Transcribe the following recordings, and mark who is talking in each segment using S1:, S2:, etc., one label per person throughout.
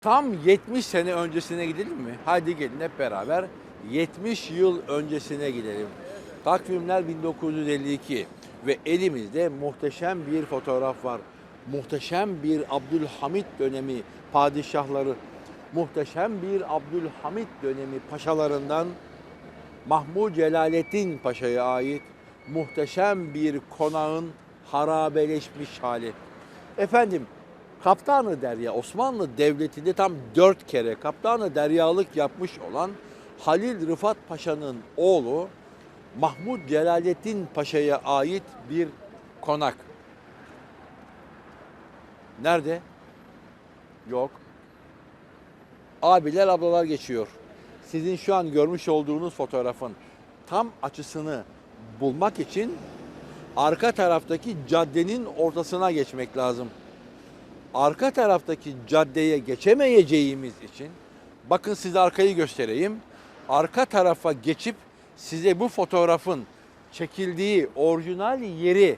S1: Tam 70 sene öncesine gidelim mi? Hadi gelin hep beraber 70 yıl öncesine gidelim. Takvimler 1952 ve elimizde muhteşem bir fotoğraf var. Muhteşem bir Abdülhamit dönemi padişahları, muhteşem bir Abdülhamit dönemi paşalarından Mahmud Celalettin Paşa'ya ait muhteşem bir konağın harabeleşmiş hali. Efendim Kaptanı Derya Osmanlı Devleti'nde tam dört kere Kaptanı Deryalık yapmış olan Halil Rıfat Paşa'nın oğlu Mahmud Celalettin Paşa'ya ait bir konak. Nerede? Yok. Abiler ablalar geçiyor. Sizin şu an görmüş olduğunuz fotoğrafın tam açısını bulmak için arka taraftaki caddenin ortasına geçmek lazım. Arka taraftaki caddeye geçemeyeceğimiz için bakın size arkayı göstereyim. Arka tarafa geçip size bu fotoğrafın çekildiği orijinal yeri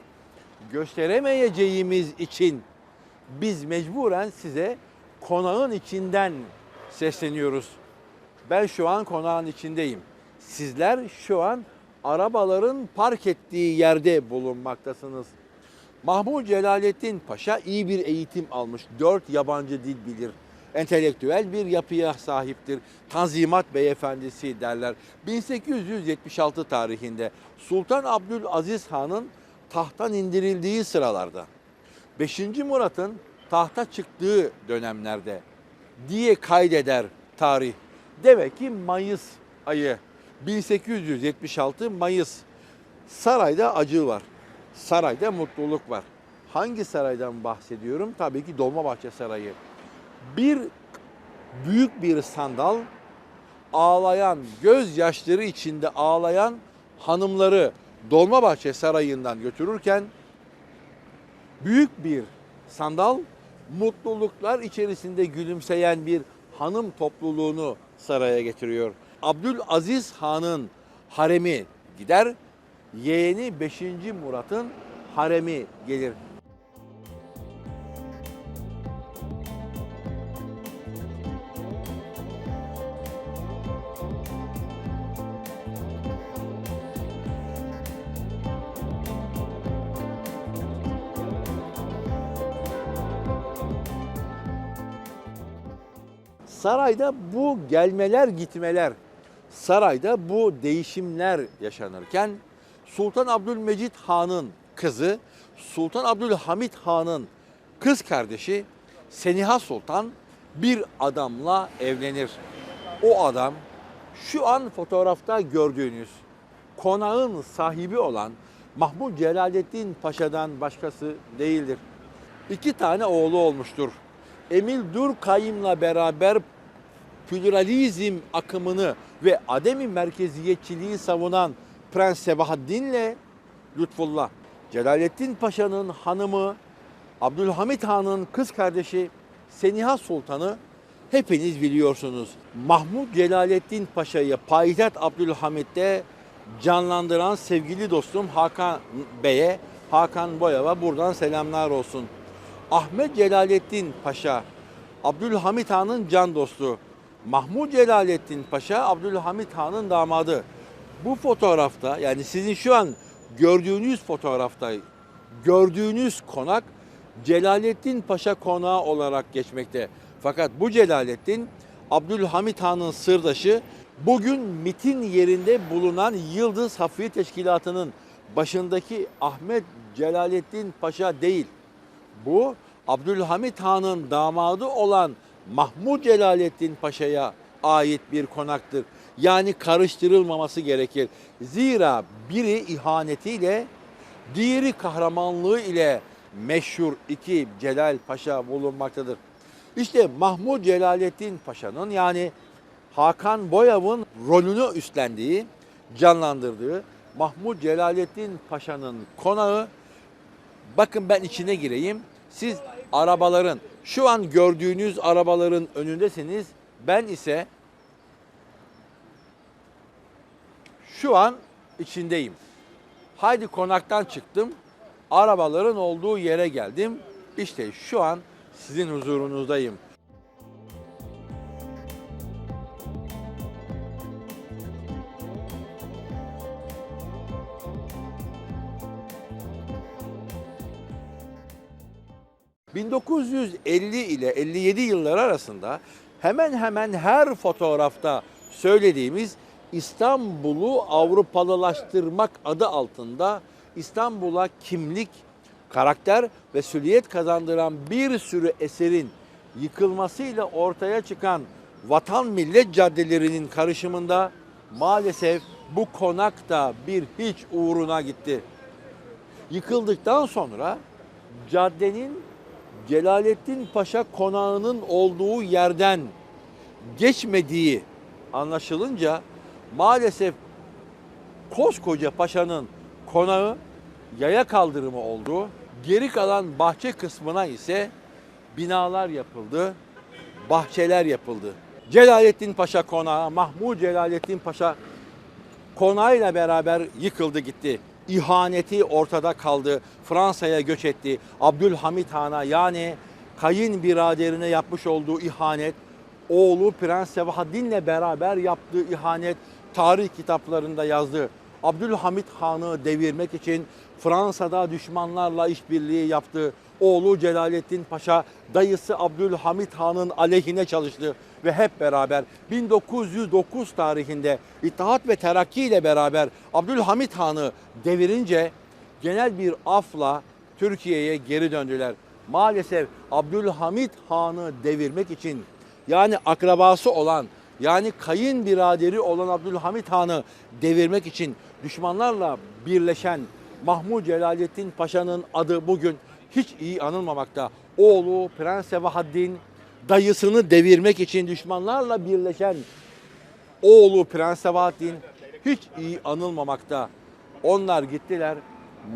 S1: gösteremeyeceğimiz için biz mecburen size konağın içinden sesleniyoruz. Ben şu an konağın içindeyim. Sizler şu an arabaların park ettiği yerde bulunmaktasınız. Mahmud Celalettin Paşa iyi bir eğitim almış. Dört yabancı dil bilir. Entelektüel bir yapıya sahiptir. Tanzimat beyefendisi derler. 1876 tarihinde Sultan Abdülaziz Han'ın tahttan indirildiği sıralarda 5. Murat'ın tahta çıktığı dönemlerde diye kaydeder tarih. Demek ki Mayıs ayı 1876 Mayıs. Sarayda acı var. Sarayda mutluluk var. Hangi saraydan bahsediyorum? Tabii ki Dolmabahçe Sarayı. Bir büyük bir sandal ağlayan, gözyaşları içinde ağlayan hanımları Dolmabahçe Sarayı'ndan götürürken büyük bir sandal mutluluklar içerisinde gülümseyen bir hanım topluluğunu saraya getiriyor. Abdülaziz Han'ın haremi gider, yeğeni 5. Murat'ın haremi gelir. Sarayda bu gelmeler gitmeler, sarayda bu değişimler yaşanırken Sultan Abdülmecit Han'ın kızı Sultan Abdülhamit Han'ın kız kardeşi Seniha Sultan bir adamla evlenir. O adam şu an fotoğrafta gördüğünüz konağın sahibi olan Mahmud Celalettin Paşa'dan başkası değildir. İki tane oğlu olmuştur. Emil Durkheim'la beraber pluralizm akımını ve ademi merkeziyetçiliği savunan Prens Sebahaddin'le Lütfullah. Celalettin Paşa'nın hanımı Abdülhamit Han'ın kız kardeşi Seniha Sultan'ı hepiniz biliyorsunuz. Mahmud Celalettin Paşa'yı Payitaht Abdülhamit'te canlandıran sevgili dostum Hakan Bey'e, Hakan Boyav'a buradan selamlar olsun. Ahmet Celalettin Paşa, Abdülhamit Han'ın can dostu. Mahmud Celalettin Paşa, Abdülhamit Han'ın damadı. Bu fotoğrafta yani sizin şu an gördüğünüz fotoğrafta gördüğünüz konak Celalettin Paşa konağı olarak geçmekte. Fakat bu Celalettin Abdülhamit Han'ın sırdaşı bugün MIT'in yerinde bulunan Yıldız Hafiye Teşkilatı'nın başındaki Ahmet Celalettin Paşa değil. Bu Abdülhamit Han'ın damadı olan Mahmud Celalettin Paşa'ya ait bir konaktır. Yani karıştırılmaması gerekir. Zira biri ihanetiyle, diğeri kahramanlığı ile meşhur iki Celal Paşa bulunmaktadır. İşte Mahmud Celalettin Paşa'nın yani Hakan Boyav'ın rolünü üstlendiği, canlandırdığı Mahmud Celalettin Paşa'nın konağı Bakın ben içine gireyim. Siz arabaların, şu an gördüğünüz arabaların önündesiniz. Ben ise Şu an içindeyim. Haydi konaktan çıktım. Arabaların olduğu yere geldim. İşte şu an sizin huzurunuzdayım. ...1950 ile 57 yıllar arasında hemen hemen her fotoğrafta söylediğimiz İstanbul'u Avrupalılaştırmak adı altında İstanbul'a kimlik, karakter ve süliyet kazandıran bir sürü eserin yıkılmasıyla ortaya çıkan vatan millet caddelerinin karışımında maalesef bu konak da bir hiç uğruna gitti. Yıkıldıktan sonra caddenin Celalettin Paşa konağının olduğu yerden geçmediği anlaşılınca maalesef koskoca paşanın konağı yaya kaldırımı oldu. Geri kalan bahçe kısmına ise binalar yapıldı, bahçeler yapıldı. Celalettin Paşa konağı, Mahmud Celalettin Paşa konağıyla beraber yıkıldı gitti. İhaneti ortada kaldı. Fransa'ya göç etti. Abdülhamit Han'a yani kayınbiraderine yapmış olduğu ihanet, oğlu Prens Sebahaddin'le beraber yaptığı ihanet tarih kitaplarında yazdı. Abdülhamit Han'ı devirmek için Fransa'da düşmanlarla işbirliği yaptı. Oğlu Celalettin Paşa dayısı Abdülhamit Han'ın aleyhine çalıştı ve hep beraber 1909 tarihinde İttihat ve Terakki ile beraber Abdülhamit Han'ı devirince genel bir afla Türkiye'ye geri döndüler. Maalesef Abdülhamit Han'ı devirmek için yani akrabası olan yani kayınbiraderi olan Abdülhamit Han'ı devirmek için düşmanlarla birleşen Mahmud Celalettin Paşa'nın adı bugün hiç iyi anılmamakta. Oğlu Prens Sebahaddin dayısını devirmek için düşmanlarla birleşen oğlu Prens Sebahaddin hiç iyi anılmamakta. Onlar gittiler.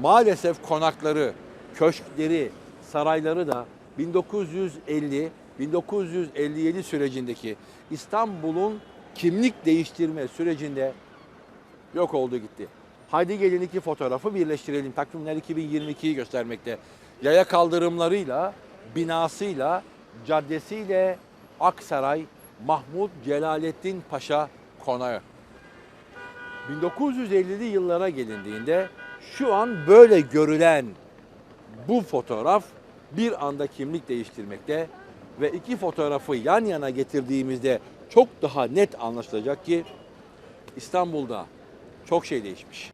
S1: Maalesef konakları, köşkleri, sarayları da 1950 1957 sürecindeki İstanbul'un kimlik değiştirme sürecinde yok oldu gitti. Haydi gelin iki fotoğrafı birleştirelim. Takvimler 2022'yi göstermekte. Yaya kaldırımlarıyla, binasıyla, caddesiyle Aksaray Mahmud Celalettin Paşa konağı. 1950'li yıllara gelindiğinde şu an böyle görülen bu fotoğraf bir anda kimlik değiştirmekte ve iki fotoğrafı yan yana getirdiğimizde çok daha net anlaşılacak ki İstanbul'da çok şey değişmiş.